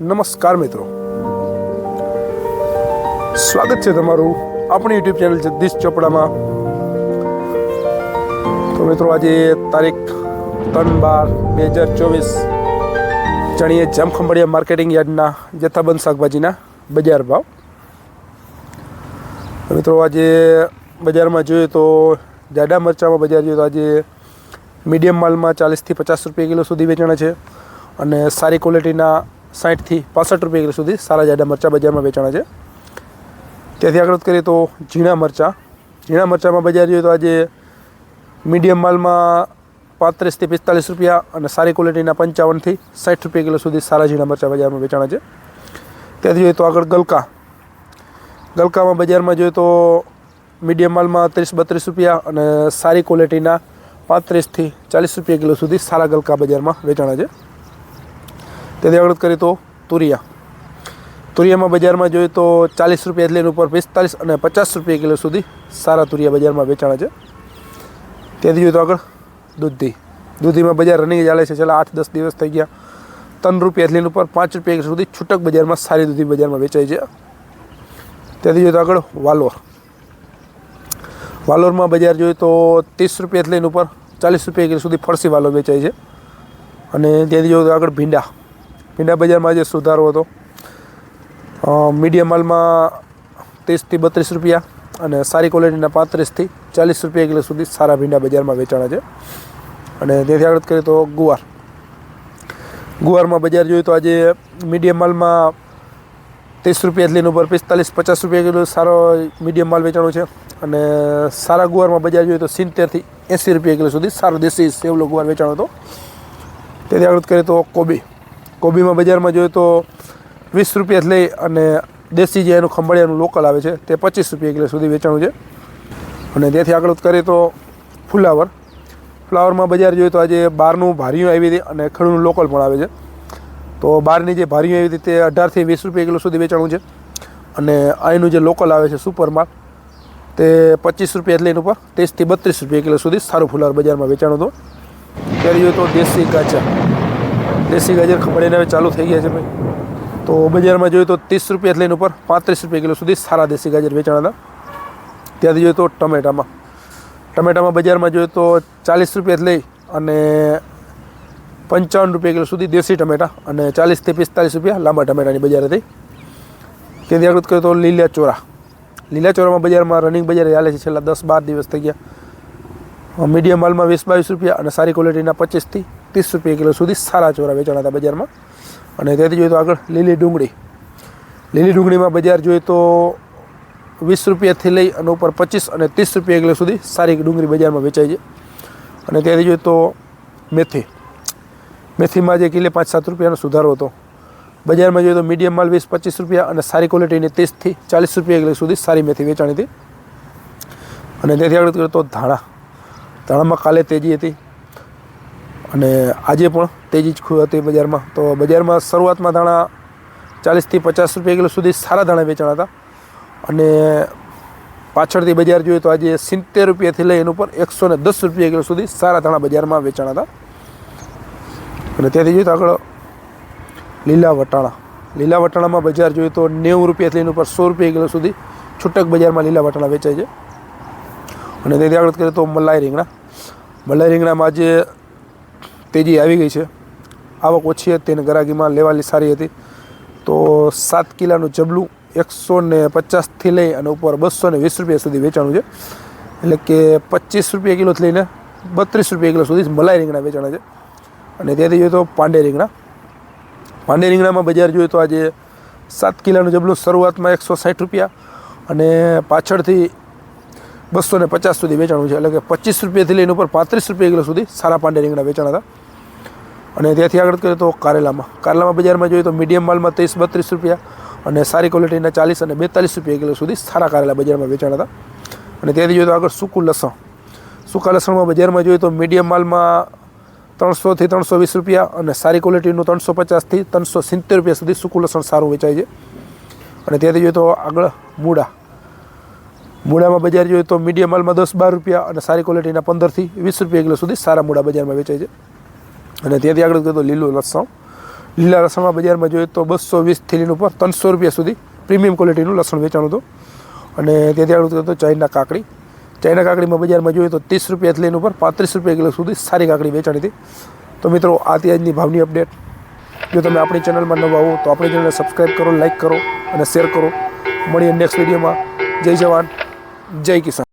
નમસ્કાર મિત્રો. સ્વાગત છે તમારું આપણી યુટ્યુબ ચેનલ જગદીશ ચોપડામાં. તો મિત્રો, આજે તારીખ ત્રણ બાર બે હજાર ચોવીસ જાણીએ જામખંભાળિયા માર્કેટિંગ યાર્ડના જથ્થાબંધ શાકભાજીના બજાર ભાવ. મિત્રો, આજે બજારમાં જોઈએ તો જાડા મરચામાં બજાર જોઈએ તો આજે મીડિયમ માલમાં ચાલીસથી પચાસ રૂપિયા કિલો સુધી વેચાણ છે અને સારી ક્વોલિટીના સાઠથી પાસઠ રૂપિયા કિલો સુધી સારા જાડા મરચાં બજારમાં વેચાણા છે. ત્યાંથી આગળ કરીએ તો ઝીણા મરચાં. ઝીણા મરચાંમાં બજાર જોઈએ તો આજે મીડિયમ માલમાં પાંત્રીસથી પિસ્તાલીસ રૂપિયા અને સારી ક્વોલિટીના પંચાવનથી સાઠ રૂપિયા કિલો સુધી સારા ઝીણા મરચાં બજારમાં વેચાણા છે. ત્યાંથી જોઈએ તો આગળ ગલકા. ગલકામાં બજારમાં જોઈએ તો મીડિયમ માલમાં ત્રીસ બત્રીસ રૂપિયા અને સારી ક્વોલિટીના પાંત્રીસથી ચાલીસ રૂપિયા કિલો સુધી સારા ગલકા બજારમાં વેચાણા છે. તેથી આગળ કરીએ તો તુરિયા. તુરિયામાં બજારમાં જોઈએ તો ચાલીસ રૂપિયા લઈને ઉપર પિસ્તાલીસ અને પચાસ રૂપિયા કિલો સુધી સારા તુરિયા બજારમાં વેચાણા છે. ત્યાંથી જોઈએ તો આગળ દૂધી. દૂધીમાં બજાર રનિંગ ચાલે છે. છેલ્લા આઠ, દસ દિવસ થઈ ગયા. ત્રણ રૂપિયા લઈને ઉપર પાંચ રૂપિયા સુધી છૂટક બજારમાં સારી દૂધી બજારમાં વેચાય છે. ત્યાંથી જોઈએ તો આગળ વાલોર. વાલોરમાં બજાર જોઈએ તો ત્રીસ રૂપિયા લઈને ઉપર ચાલીસ રૂપિયા કિલો સુધી ફરસી વાલો વેચાય છે. અને ત્યાંથી જોઈએ તો આગળ ભીંડા. ભીંડા બજારમાં આજે સુધારો હતો. મીડિયમ માલમાં ત્રીસથી બત્રીસ રૂપિયા અને સારી ક્વોલિટીના પાંત્રીસથી ચાલીસ રૂપિયા કિલો સુધી સારા ભીંડા બજારમાં વેચાણા છે. અને તેથી આગળ કરીએ તો ગુવાર. ગુવારમાં બજાર જોઈએ તો આજે મીડિયમ માલમાં ત્રીસ રૂપિયા લઈને ઉપર પિસ્તાલીસ પચાસ રૂપિયા કિલો સારો મીડિયમ માલ વેચાણો છે. અને સારા ગુવારમાં બજાર જોઈએ તો સિત્તેરથી એંસી રૂપિયા કિલો સુધી સારો દેશી સેવલો ગુવાર વેચાણો હતો. તેથી આગળ કરીએ તો કોબી. કોબીમાં બજારમાં જોઈએ તો વીસ રૂપિયા લઈ અને દેશી જે એનું ખંભાળિયાનું લોકલ આવે છે તે પચીસ રૂપિયા કિલો સુધી વેચાણું છે. અને ત્યાંથી આગળ કરીએ તો ફુલાવર. ફ્લાવરમાં બજાર જોઈએ તો આજે બહારનું ભારીયું આવી હતી અને ખેડૂતનું લોકલ પણ આવે છે. તો બહારની જે ભારીયું આવી હતી તે અઢારથી વીસ રૂપિયા કિલો સુધી વેચાણું છે. અને અહીંનું જે લોકલ આવે છે સુપર માલ તે પચીસ રૂપિયા લઈને ઉપર ત્રીસથી બત્રીસ રૂપિયા કિલો સુધી સારું ફુલાવર બજારમાં વેચાણું હતું. ત્યારે જોઈએ તો દેશી ગાજર. દેશી ગાજર ખંભાળીને હવે ચાલુ થઈ ગયા છે ભાઈ. તો બજારમાં જોઈએ તો ત્રીસ રૂપિયા લઈને ઉપર પાંત્રીસ રૂપિયા કિલો સુધી સારા દેશી ગાજર વેચાણા હતા ત્યાંથી જોઈએ તો ટમેટામાં. ટમેટામાં બજારમાં જોઈએ તો ચાલીસ રૂપિયા લઈ અને પંચાવન રૂપિયા કિલો સુધી દેશી ટમેટા અને ચાલીસથી પિસ્તાલીસ રૂપિયા લાંબા ટમેટાની બજાર હતી. ત્યાંથી આગળ કરીએ તો લીલા ચોરા. લીલા ચોરામાં બજારમાં રનિંગ બજાર ચાલે છે. છેલ્લા દસ બાર દિવસ થઈ ગયા. મીડિયમ માલમાં વીસ બાવીસ રૂપિયા અને સારી ક્વોલિટીના પચીસથી ત્રીસ રૂપિયા કિલો સુધી સારા ચોરા વેચાણા હતા બજારમાં. અને ત્યાંથી જોઈએ તો આગળ લીલી ડુંગળી. લીલી ડુંગળીમાં બજાર જોઈએ તો વીસ રૂપિયાથી લઈ અને ઉપર પચીસ અને ત્રીસ રૂપિયા કિલો સુધી સારી ડુંગળી બજારમાં વેચાય છે. અને ત્યાંથી જોઈએ તો મેથી. મેથીમાં જે કિલે પાંચ સાત રૂપિયાનો સુધારો હતો. બજારમાં જોઈએ તો મીડિયમ માલ વીસ પચીસ રૂપિયા અને સારી ક્વોલિટીની ત્રીસથી ચાલીસ રૂપિયા કિલો સુધી સારી મેથી વેચાણી હતી. અને તેથી આગળ તો ધાણા. ધાણામાં કાલે તેજી હતી. અને આજે પણ તેજી જ હતી બજારમાં. તો બજારમાં શરૂઆતમાં ધાણા ચાલીસથી પચાસ રૂપિયા કિલો સુધી સારા ધાણા વેચાણા હતા. અને પાછળથી બજાર જોઈએ તો આજે સિત્તેર રૂપિયાથી લઈ એનું ઉપર એકસો ને દસ રૂપિયા કિલો સુધી સારા ધાણા બજારમાં વેચાણા હતા. અને ત્યાંથી જોઈએ તો આગળ લીલા વટાણા. લીલા વટાણામાં બજાર જોઈએ તો નેવું રૂપિયાથી લઈને ઉપર સો રૂપિયા કિલો સુધી છૂટક બજારમાં લીલા વટાણા વેચાય છે. અને તેથી આગળ કરીએ તો મલાઈ રીંગણા. મલાઈ રીંગણામાં આજે તેજી આવી ગઈ છે. આવક ઓછી હતી અને ગરાગીમાં લેવાલી સારી હતી. તો સાત કિલાનું જબલું એકસો ને પચાસથી લઈ અને ઉપર બસો ને વીસ રૂપિયા સુધી વેચાણું છે. એટલે કે પચીસ રૂપિયા કિલોથી લઈને બત્રીસ રૂપિયા કિલો સુધી મલાઈ રીંગણા વેચાણા છે. અને ત્યાંથી જોઈએ તો પાંડે રીંગણા. પાંડે રીંગણામાં બજાર જોઈએ તો આજે સાત કિલાનું જબલું શરૂઆતમાં એકસો સાઠ રૂપિયા અને પાછળથી બસો ને પચાસ સુધી વેચાણું છે. એટલે કે પચીસ રૂપિયાથી લઈને ઉપર પાંત્રીસ રૂપિયા કિલો સુધી સારા પાંડે રીંગણા વેચાણ હતા. અને ત્યાંથી આગળ કરીએ તો કારેલામાં. કારેલામાં બજારમાં જોઈએ તો મીડિયમ માલમાં ત્રીસ, બત્રીસ રૂપિયા અને સારી ક્વોલિટીના ચાલીસ અને બેતાલીસ રૂપિયા કિલો સુધી સારા કારેલા બજારમાં વેચાણ હતા. અને ત્યાંથી જોઈએ તો આગળ સૂકું લસણ. સૂકા લસણમાં બજારમાં જોઈએ તો મીડિયમ માલમાં ત્રણસોથી ત્રણસો વીસ રૂપિયા અને સારી ક્વોલિટીનું ત્રણસો પચાસથી ત્રણસો સિત્તેર રૂપિયા સુધી સૂકું લસણ સારું વેચાય છે. અને ત્યાંથી જોઈએ તો આગળ મૂળા. મૂળામાં બજાર જોઈએ તો મીડિયમ માલમાં દસ બાર રૂપિયા અને સારી ક્વોલિટીના પંદરથી વીસ રૂપિયા કિલો સુધી સારા મૂળા બજારમાં વેચાય છે. અને ત્યાંથી આગળ કહેતો લીલું લસણ. લીલા લસણમાં બજારમાં જોઈએ તો બસો વીસ થેલીનું ઉપર ત્રણસો રૂપિયા સુધી પ્રીમિયમ ક્વોલિટીનું લસણ વેચાણું હતું. અને ત્યાંથી આગળ તો ચાઇના કાકડી. ચાઇના કાકડીમાં બજારમાં જોઈએ તો ત્રીસ રૂપિયા થેલીનું ઉપર પાંત્રીસ રૂપિયા કિલો સુધી સારી કાકડી વેચાણી હતી. તો મિત્રો, આ આજની ભાવની અપડેટ. જો તમે આપણી ચેનલમાં નવા આવો તો આપણી ચેનલને સબસ્ક્રાઈબ કરો, લાઇક કરો અને શેર કરો. મળીએ નેક્સ્ટ વિડીયોમાં. જય જવાન, જય કિસાન.